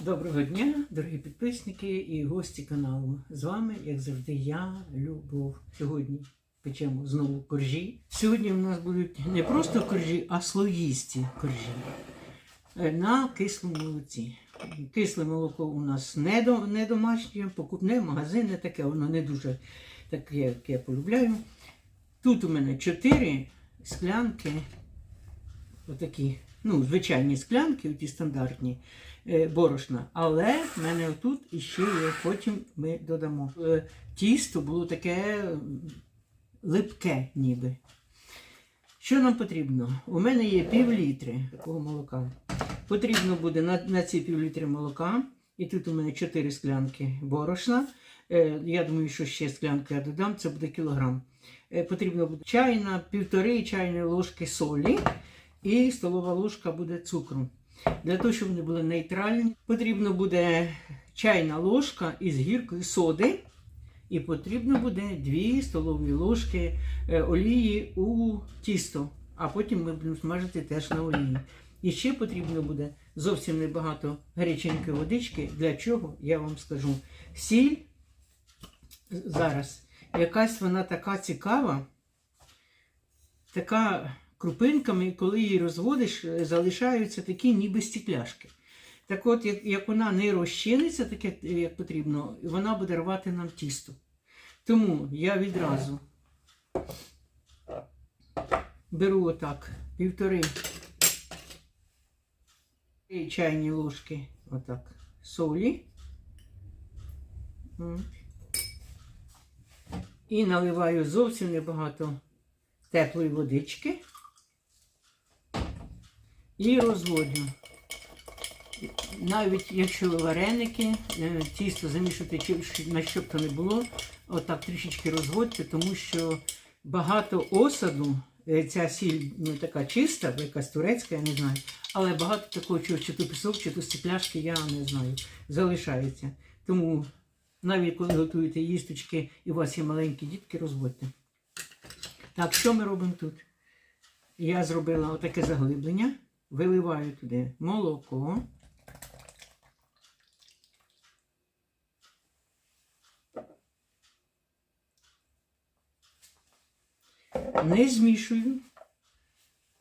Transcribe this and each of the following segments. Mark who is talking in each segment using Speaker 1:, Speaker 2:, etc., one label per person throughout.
Speaker 1: Доброго дня, дорогі підписники і гості каналу. З вами, як завжди, я, Любов. Сьогодні печемо знову коржі. Сьогодні у нас будуть не просто коржі, а слоїсті коржі Е, на кислому молоці. Кисле молоко у нас не, до, не домашнє, покупне, магазинне, таке, воно не дуже таке, як я полюбляю. Тут у мене 4 склянки, отакі, ну, звичайні склянки, ті стандартні борошна. Але в мене отут іще є, потім ми додамо. Е, Тісто було таке липке ніби. Що нам потрібно? У мене є пів літри такого молока. Потрібно буде на, на ці пів літри молока. І тут у мене 4 склянки борошна. Е, я думаю, що ще склянку я додам, це буде кілограм. Е, потрібно буде чайна, півтори чайної ложки солі і столова ложка буде цукру. Для того, щоб вони були нейтральні, потрібно буде чайна ложка із гіркою соди. І потрібно буде 2 столові ложки е, олії у тісто, а потім ми будемо смажити теж на олії. І ще потрібно буде зовсім небагато гаряченької водички. Для чого? Я вам скажу. Сіль зараз якась вона така цікава, така крупинками, коли її розводиш, е, залишаються такі ніби стекляшки. Так от, як, як вона не розчиниться, так як, як потрібно, вона буде рвати нам тісто. Тому я відразу беру отак півтори чайні ложки отак солі. І наливаю зовсім небагато теплої водички і розводжу. Навіть якщо вареники, е, тісто замішувати чи- на що б то не було, отак трішечки розводьте, тому що багато осаду, е, ця сіль ну, така чиста, якась турецька, я не знаю, але багато такого, чи то пісок, чи то стекляшки, я не знаю, залишається. Тому навіть коли готуєте їсточки і у вас є маленькі дітки, розводьте. Так, що ми робимо тут? Я зробила отаке заглиблення, виливаю туди молоко. Не змішую,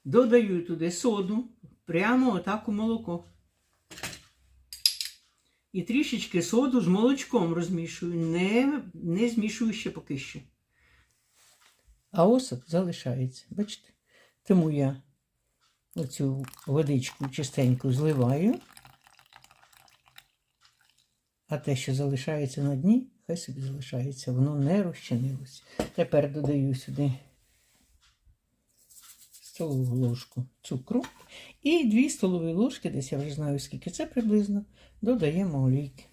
Speaker 1: додаю туди соду, прямо отак у молоко. І трішечки соду з молочком розмішую, не, не змішую ще поки що. А осад залишається, бачите? Тому я оцю водичку чистеньку зливаю, а те, що залишається на дні, хай собі залишається, воно не розчинилося. Тепер додаю сюди столову ложку цукру і 2 столові ложки, десь я вже знаю, скільки це приблизно, додаємо олійки.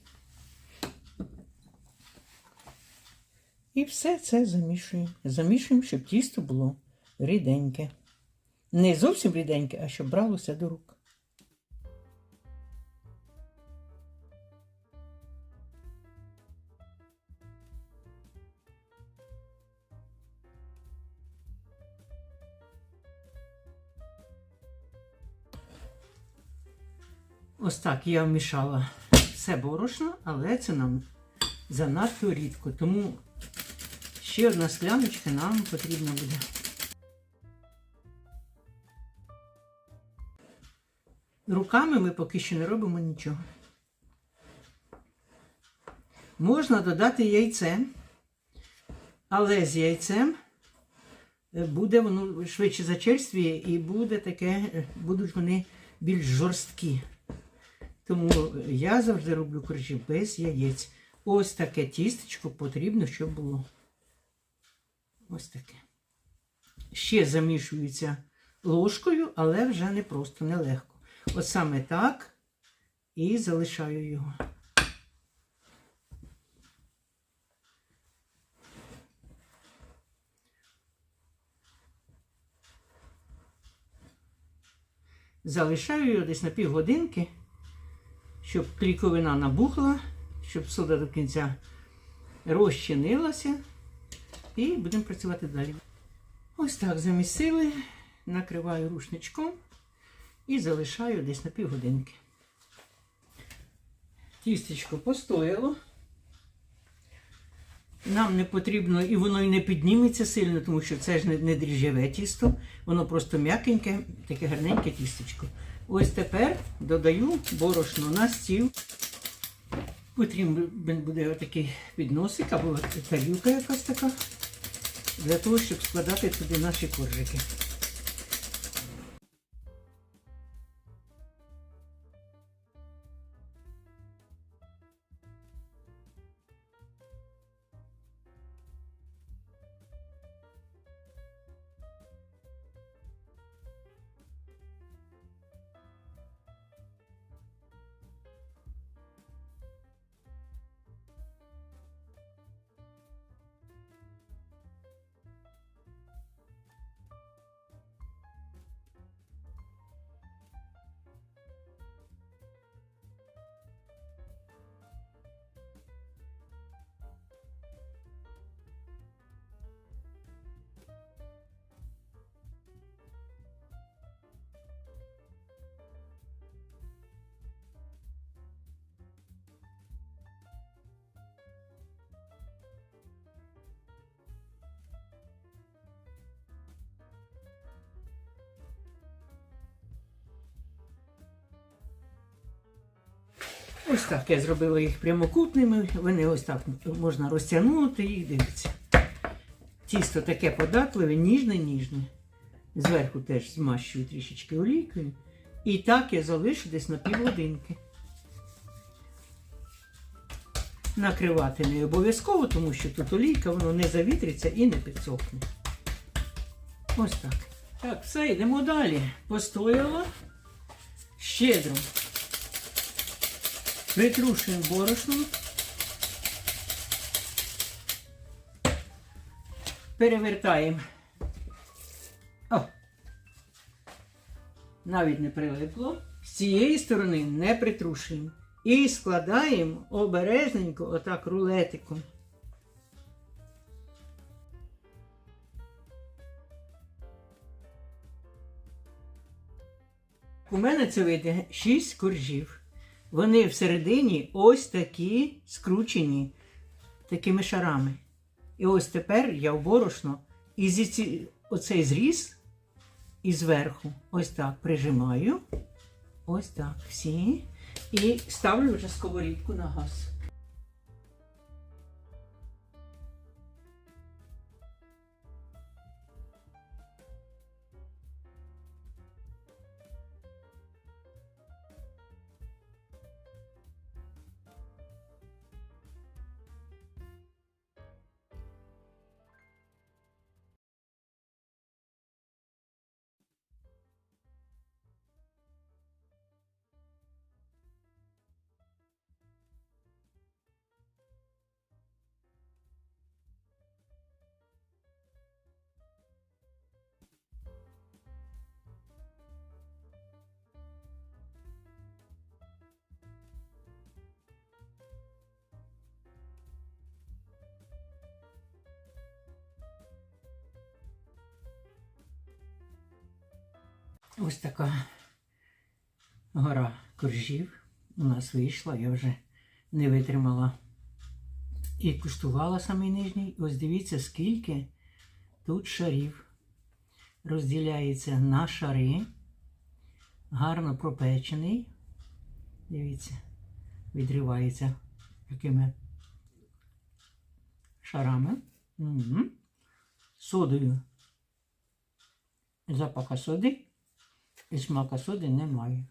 Speaker 1: І все це замішуємо. Замішуємо, щоб тісто було ріденьке. Не зовсім ріденьке, а щоб бралося до рук. Ось так я вмішала все борошно, але це нам занадто рідко. Тому ще одна скляночка нам потрібна буде. Руками ми поки що не робимо нічого. Можна додати яйце, але з яйцем е, буде воно швидше зачерствіє і буде таке, е, будуть вони більш жорсткі. Тому я завжди роблю коржі без яєць. Ось таке тістечко потрібно, щоб було. Ось таке. Ще замішується ложкою, але вже не просто, нелегко. От саме так і залишаю його. Залишаю його десь на півгодинки щоб кліковина набухла, щоб сода до кінця розчинилася. І будемо працювати далі. Ось так замісили, накриваю рушничком і залишаю десь на півгодинки. Тістечко постояло. Нам не потрібно, і воно і не підніметься сильно, тому що це ж не, не дріжджеве тісто, воно просто м'якеньке, таке гарненьке тістечко. Ось тепер додаю борошно на стіл. Потрібен буде отакий підносик або тарілка якась така, для того, щоб складати туди наші коржики. Ось так я зробила їх прямокутними. Вони ось так можна розтягнути їх, дивіться. Тісто таке податливе, ніжне, ніжне. Зверху теж змащую трішечки олійкою. І так я залишу десь на півгодинки. Накривати не обов'язково, тому що тут олійка, воно не завітриться і не підсохне. Ось так. Так, все, йдемо далі. Постояло. Щедро. Притрушуємо борошном. Перевертаємо. О! Навіть не прилипло. З цієї сторони не притрушуємо. І складаємо обережненько, отак рулетиком. У мене це вийде 6 коржів. Вони всередині ось такі скручені такими шарами. І ось тепер я в борошно і зі оцей зріз і зверху ось так прижимаю. Ось так всі. І ставлю вже сковорідку на газ. Ось така гора коржів у нас вийшла. Я вже не витримала і куштувала самий нижній. Ось дивіться, скільки тут шарів розділяється на шари. Гарно пропечений. Дивіться, відривається такими шарами. Угу. Содою. Запаха соди і смака соди немає.